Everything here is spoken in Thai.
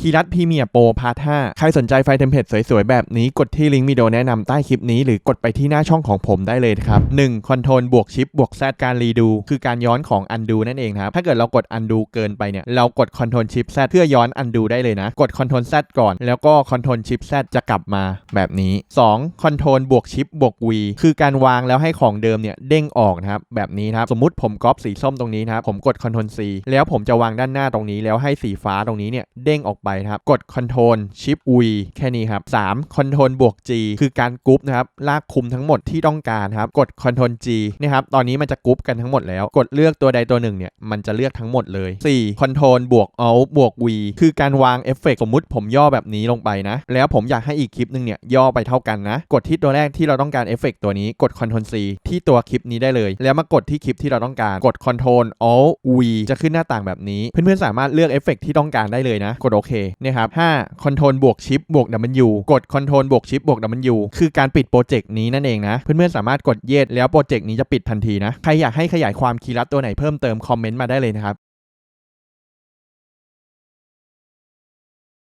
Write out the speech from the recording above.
คีรัตพรีเมียร์โปรพาร์ท5ใครสนใจไฟเทมเพลตสวยๆ แบบนี้กดที่ลิงก์วิดีโอแนะนำใต้คลิปนี้ หรือกดไปที่หน้าช่องของผมได้เลยครับ 1. คอนโทรลบวกชิปบวกแซดการรีดู คือการย้อนของ undo นั่นเองครับ ถ้าเกิดเรากด undo เกินไปเนี่ย เรากดคอนโทรลชิป Z เพื่อย้อน undo ได้เลยนะ กดคอนโทรล Z ก่อน แล้วก็คอนโทรลชิป Z จะกลับมาแบบนี้ 2. คอนโทรลบวกชิปบวก V คือการวางแล้วให้ของเดิมเนี่ยเด้งออกนะครับแบบนี้ครับสมมติผมก๊อปสีส้มตรงนี้นะครับผมกดคอนโทรล C แล้วผมจะวางด้านหน้าตรงนี้แล้วให้สีฟ้าตรงนี้เนี่ยเด้งออกไปนะครับ กดคอนโทรลชิป V แค่นี้ครับ 3. คอนโทรลบวก G คือการกรุ๊ปนะครับ ลากคุมทั้งหมดที่ต้องการครับ กดคอนโทรล G นะครับ ตอนนี้มันจะกรุ๊ปกันทั้งหมดแล้ว กดเลือกตัวใดตัวหนึ่งเนี่ย มันจะเลือกทั้งหมดเลย 4. คอนโทรลบวก Alt บวก V คือการวางเอฟเฟกต์สมมุติผมย่อแบบนี้ลงไปนะ แล้วผมอยากให้อีกคลิปหนึ่งเนี่ยย่อไปเท่ากันนะ กดที่ตัวแรกที่เราต้องการเอฟเฟกต์ตัวนี้ กด Ctrl C ที่ตัวคลิปนี้ได้เลย แล้วมากดที่คลิปที่เราต้องการ กด Ctrl Alt V จะขึ้นหน้าต่างแบบนี้ เพื่อนๆสามารถเลือกเอฟเฟกที่ต้องการได้เลยนะ กดโอเคเนี่ยครับ5 Ctrl บวกชิปบวก W กด Ctrl บวกชิปบวก W คือการปิดโปรเจกต์นี้นั่นเองนะ เพื่อนๆสามารถกดเยสแล้วโปรเจกต์นี้จะปิดทันทีนะ ใครอยากให้ขยายความคีย์ลัดตัวไหนเพิ่มเติมคอมเมนต์มาได้เลยนะครับ